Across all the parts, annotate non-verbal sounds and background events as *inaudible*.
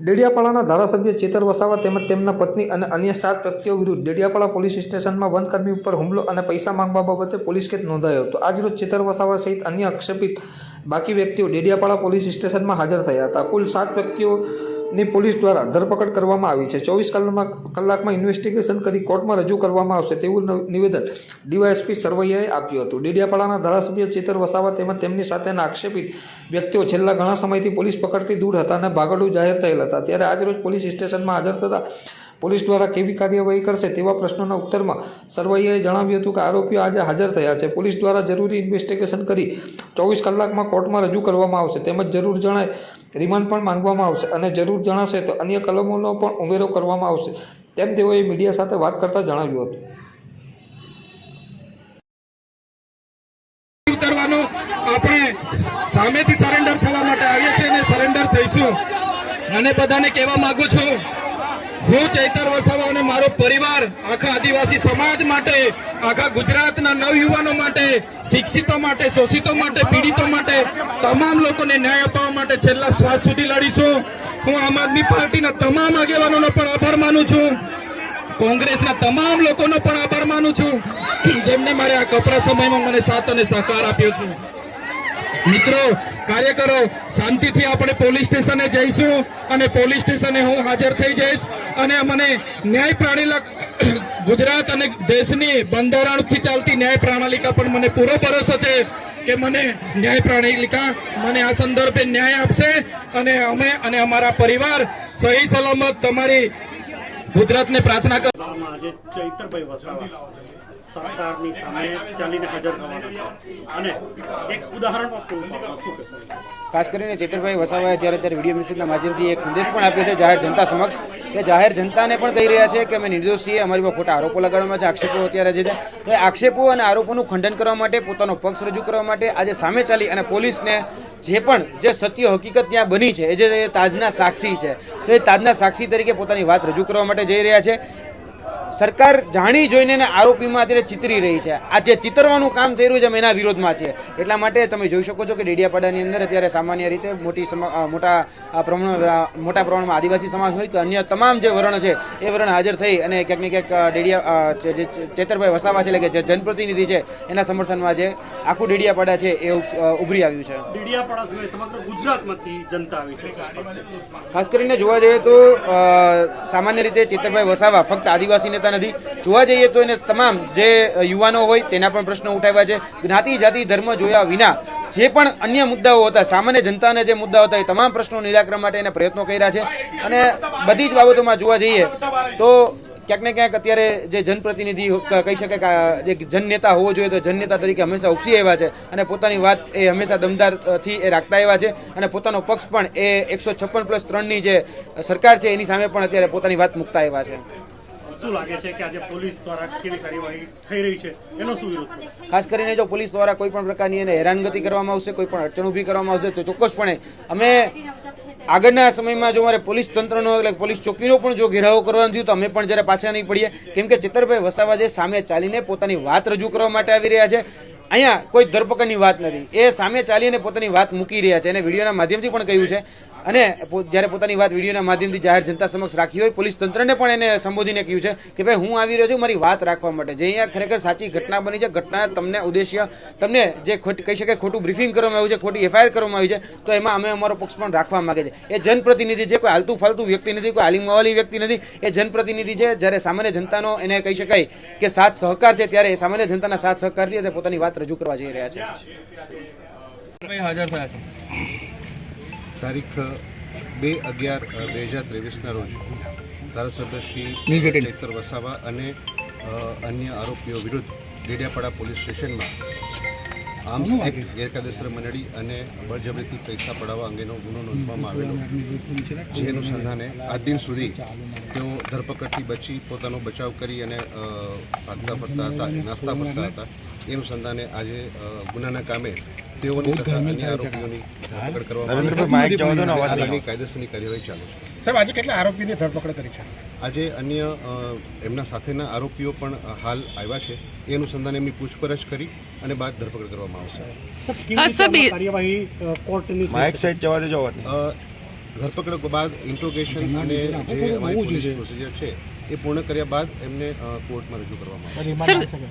ડેડિયાપાડાના ધારાસભ્ય ચેતર વસાવા તેમજ તેમના પત્ની અને અન્ય સાત વ્યક્તિઓ વિરુદ્ધ ડેડિયાપાડા પોલીસ સ્ટેશનમાં વનકર્મી ઉપર હુમલો અને પૈસા માંગવા બાબતે પોલીસ કેસ નોંધાયો હતો. આજરોજ ચેતર વસાવા સહિત અન્ય આક્ષેપિત બાકી વ્યક્તિઓ ડેડિયાપાડા પોલીસ સ્ટેશનમાં હાજર થયા હતા. કુલ સાત વ્યક્તિઓની પોલીસ દ્વારા ધરપકડ કરવામાં આવી છે. ચોવીસ કલાકમાં કલાકમાં ઇન્વેસ્ટિગેશન કરી કોર્ટમાં રજૂ કરવામાં આવશે તેવું નિવેદન ડીવાયએસપી સરવૈયાએ આપ્યું હતું. ડેડિયાપાડાના ધારાસભ્ય ચેતર વસાવા તેમજ તેમની સાથેના આક્ષેપિત વ્યક્તિઓ છેલ્લા ઘણા સમયથી પોલીસ પકડથી દૂર હતા અને ભાગડું જાહેર થયેલ હતા. ત્યારે આજરોજ પોલીસ સ્ટેશનમાં હાજર થતા પોલીસ દ્વારા કેવી કાર્યવાહી કરશે તેવા પ્રશ્નોના ઉત્તરમાં સરવૈયાએ જણાવ્યું હતું કે આરોપીઓ આજે હાજર થયા છે. પોલીસ દ્વારા જરૂરી ઇન્વેસ્ટિગેશન કરી ચોવીસ કલાકમાં કોર્ટમાં રજૂ કરવામાં આવશે. તેમજ જરૂર જણાય રિમાન્ડ પણ માંગવામાં આવશે અને જરૂર જણાશે તો અન્ય કલમોનો પણ ઉમેરો કરવામાં આવશે તેમ તેઓએ મીડિયા સાથે વાત કરતા જણાવ્યું હતું. આપણે સામેથી સરેન્ડર થવા માટે આવીએ છીએ અને સરેન્ડર થઈશું. અને બધાને કહેવા માગું છું હું ચૈતર વસાવા અને મારો પરિવાર આખા આદિવાસી સમાજ માટે, આખા ગુજરાતના નવયુવાનો માટે, શિક્ષિતો માટે, શોષિતો માટે, પીડિતો માટે, તમામ લોકોને ન્યાય અપાવવા માટે છેલ્લા શ્વાસ સુધી લડીશું. હું આમ આદમી પાર્ટીના તમામ આગેવાનોનો પણ આભાર માનું છું. કોંગ્રેસના તમામ લોકોનો પણ આભાર માનું છું. જેમને મારે આ કપરા સમયમાં મને સાથ અને સહકાર આપ્યો છે. મિત્રો, કાર્યકરો, શાંતિથી આપણે પોલીસ સ્ટેશને જઈશું અને પોલીસ સ્ટેશને હું હાજર થઈ જઈશ અને મને ન્યાય પ્રણાલિકા *coughs* ગુજરાત અને દેશની બંધારણથી ચાલતી ન્યાય પ્રણાલિકા પણ મને પૂરો ભરોસો છે કે મને ન્યાય પ્રણાલિકા મને આ સંદર્ભે ન્યાય આપશે અને અમે અને અમારા પરિવાર સહી સલામત તમારી ગુજરાતને પ્રાર્થના કર આજે ચૈતરભાઈ વસાવા. સરકારની સામે ચાલીને હાજર થવાના છે. અને એક ઉદાહરણ પૂરું પાડવા ખાસ કરીને ચેતરભાઈ વસાવાએ જ્યારે ત્યારે વીડિયો મેસેજના માધ્યમથી એક સંદેશ પણ આપ્યો છે જાહેર જનતા સમક્ષ કે જાહેર જનતાને પણ કહી રહ્યા છે કે અમે નિર્દોષ છીએ અમારી પર ખોટા આરોપો લગાડવામાં છે, આક્ષેપો અત્યારે જે છે. તો એ આક્ષેપો અને આરોપોનું ખંડન કરવા માટે, પોતાનો પક્ષ રજૂ કરવા માટે આજે સામે ચાલી અને પોલીસને જે પણ જે સત્ય હકીકત ત્યાં બની છે, એ જે તાજના સાક્ષી છે, તો એ તાજના સાક્ષી તરીકે પોતાની વાત રજૂ કરવા માટે જઈ રહ્યા છે. સરકાર જાણી જોઈને એને આરોપીમાં અત્યારે ચિતરી રહી છે. આ જે ચિતરવાનું કામ થઈ રહ્યું છે એના વિરોધમાં છે. એટલા માટે તમે જોઈ શકો છો કે ડેડિયાપાડાની અંદર અત્યારે સામાન્ય રીતે મોટી મોટા પ્રમાણ મોટા પ્રમાણમાં આદિવાસી સમાજ હોય કે અન્ય તમામ જે વર્ણ છે એ વર્ણ હાજર થઈ અને ક્યાંક ને ક્યાંક ડેડિયા જે ચેતરભાઈ વસાવા છે એટલે કે જે જનપ્રતિનિધિ છે એના સમર્થનમાં જે આખું ડેડિયાપાડા છે એ ઉભરી આવ્યું છે. ડેડિયાપાડા સિવાય સમગ્ર ગુજરાતમાંથી જનતા આવી છે ખાસ કરીને જોવા જઈએ તો સામાન્ય રીતે ચેતરભાઈ વસાવા ફક્ત આદિવાસી નેતા નથી. જોવા જઈએ તો એને તમામ જે યુવાનો હોય તેના પણ પ્રશ્નો ઉઠાવ્યા છે. જ્ઞાતિ, જાતિ, ધર્મ જોયા વિના જે પણ અન્ય મુદ્દાઓ હતા, સામાન્ય જનતાના જે મુદ્દાઓ હતા, એ તમામ પ્રશ્નો નિરાકરણ માટે એને પ્રયત્નો કર્યા છે. અને બધી જ બાબતોમાં જોવા જઈએ તો ક્યાંક ને ક્યાંક અત્યારે જે જનપ્રતિનિધિ કહી શકે કે જે જનનેતા હોવો જોઈએ તો જનનેતા તરીકે હંમેશા ઉપસી આવ્યા છે અને પોતાની વાત એ હંમેશા દમદારથી એ રાખતા આવ્યા છે અને પોતાનો પક્ષ પણ એ એકસો છપ્પન પ્લસ ત્રણની જે સરકાર છે એની સામે પણ અત્યારે પોતાની વાત મૂકતા આવ્યા છે. શું લાગે છે કે આજે પોલીસ દ્વારા કેવી કાર્યવાહી થઈ રહી છે? એનો શું વિરોધ ખાસ કરીને જો પોલીસ દ્વારા કોઈ પણ પ્રકારની એને હેરાનગતિ કરવામાં આવશે, કોઈ પણ અડચણ ઊભી કરવામાં આવશે, તો ચોક્કસપણે અમે આગળના સમયમાં જો મારે પોલીસ તંત્રનો એટલે પોલીસ ચોકીનો પણ જો ઘેરાવો કરવાનો થયું, તો અમે પણ જરા પાછા નહીં પડીએ. કેમ કે ચિત્તરભાઈ વસાવા જે સામે ચાલીને પોતાની વાત રજૂ કરવા માટે આવી રહ્યા છે. અહીંયા કોઈ ધરપકડની વાત નથી. એ સામે ચાલીને પોતાની વાત મૂકી રહ્યા છે અને વિડીયોના માધ્યમથી પણ કહ્યું છે. અને જ્યારે પોતાની વાત વિડીયોના માધ્યમથી જાહેર જનતા સમક્ષ રાખી હોય, પોલીસ તંત્રને પણ એને સંબોધીને કહ્યું છે કે ભાઈ, હું આવી રહ્યો છું, મારી વાત રાખવા માટે. જે અહીંયા ખરેખર સાચી ઘટના બની છે, ઘટના તમને ઉદ્દેશ્ય, તમને જે કહી શકાય ખોટું બ્રીફિંગ કરવામાં આવ્યું છે, ખોટી એફઆઈઆર કરવામાં આવી છે, તો એમાં અમે અમારો પક્ષ પણ રાખવા માંગે છે. એ જનપ્રતિનિધિ છે કોઈ હાલતું ફાલતું વ્યક્તિ નથી, કોઈ આલીમવાલી વ્યક્તિ નથી, એ જનપ્રતિનિધિ છે. જ્યારે સામાન્ય જનતાનો એને કહી શકાય કે સાથ સહકાર છે, ત્યારે એ સામાન્ય જનતાના સાથ સહકારથી પોતાની વાત રજૂ કરવા જઈ રહ્યા છે. તારીખ બે અગિયાર બે હજાર ત્રેવીસના રોજ ધારાસભ્ય શ્રી ચૈતર વસાવા અને અન્ય આરોપીઓ વિરુદ્ધ ડેડિયાપાડા પોલીસ સ્ટેશનમાં આર્મ્સ એક્ટ ગેરકાયદેસર મંડળી અને બળજબરીથી પૈસા પડાવવા અંગેનો ગુનો નોંધવામાં આવેલો. જે અનુસંધાને આજ દિન સુધી તેઓ ધરપકડથી બચી પોતાનો બચાવ કરી અને ભાગતા ફરતા હતા નાસ્તા ફરતા હતા. એ અનુસંધાને આજે ગુનાના કામે તેઓની આરોપીઓની ધરપકડ કરવામાં કાયદેસરની કાર્યવાહી ચાલુ છે. સાહેબ આજે કેટલા આરોપીની ધરપકડ કરી છે? આજે અન્ય એમના સાથેના આરોપીઓ પણ હાલ આવ્યા છે. એ અનુસંધાને એમની પૂછપરછ કરી અને બાદ ધરપકડ કરવામાં આવશે. ધરપકડ બાદ ઇન્ટ્રોગેશન અને જે અમારી પોલીસ પ્રોસિજર છે એ પૂર્ણ કર્યા બાદ એમને કોર્ટમાં રજૂ કરવામાં આવશે.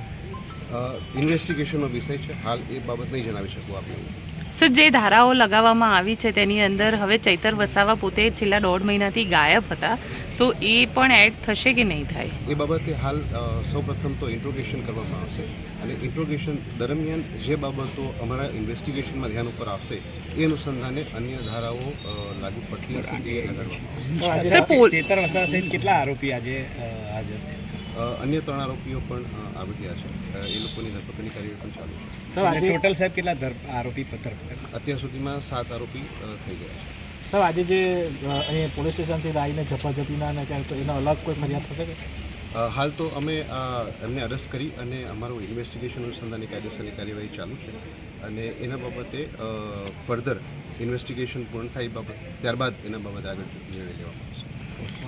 ઇન્વેસ્ટિગેશનનો વિષય છે. હાલ એ બાબત નહીં જણાવી શકું આપને સર જે ધારાઓ લગાવવામાં આવી છે તેની અંદર હવે ચૈતર વસાવા પોતે છેલ્લા દોઢ મહિનાથી ગાયબ હતા. તો એ પણ એડ થશે કે નહીં થાય? એ બાબતે હાલ સૌપ્રથમ તો ઇન્ટ્રોગેશન કરવામાં આવશે અને ઇન્ટ્રોગેશન દરમિયાન જે બાબતો અમારા ઇન્વેસ્ટિગેશનમાં ધ્યાન ઉપર આવશે એ અનુસંધાને અન્ય ધારાઓ લાગુ પડતી હશે સર, ચેતર વસાવા સહિત કેટલા આરોપી આજે હાજર છે? અન્ય ત્રણ આરોપીઓ પણ આવી ગયા છે. એ લોકોની ધરપકડની કાર્યવાહી પણ ચાલુ છે. આજે ટોટલ સાહેબ કેટલા આરોપી ધરપકડ અત્યાર સુધીમાં સાત આરોપી થઈ ગયા છે. સર આજે જે અહીંયા અહીં પોલીસ સ્ટેશનથી આવીને ઝપાઝપીના અને ક્યાંક તો એનો અલગ કોઈ ફરિયાદ થશે કે? હાલ તો અમે એમને અરેસ્ટ કરી અને અમારું ઇન્વેસ્ટિગેશન અનુસંધાનની કાયદેસરની કાર્યવાહી ચાલુ છે. અને એના બાબતે ફર્ધર ઇન્વેસ્ટિગેશન પૂર્ણ થાય બાબત ત્યારબાદ એના બાબતે આગળ નિર્ણય લેવામાં આવશે.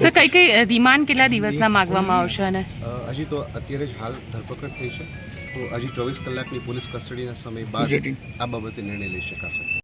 સર કઈ કઈ રિમાન્ડ કેટલા દિવસના માગવામાં આવશે અને? હજી તો અત્યારે જ હાલ ધરપકડ થઈ છે. તો હજી ચોવીસ કલાકની પોલીસ કસ્ટડીના સમય બાદ આ બાબતે નિર્ણય લઈ શકાશે.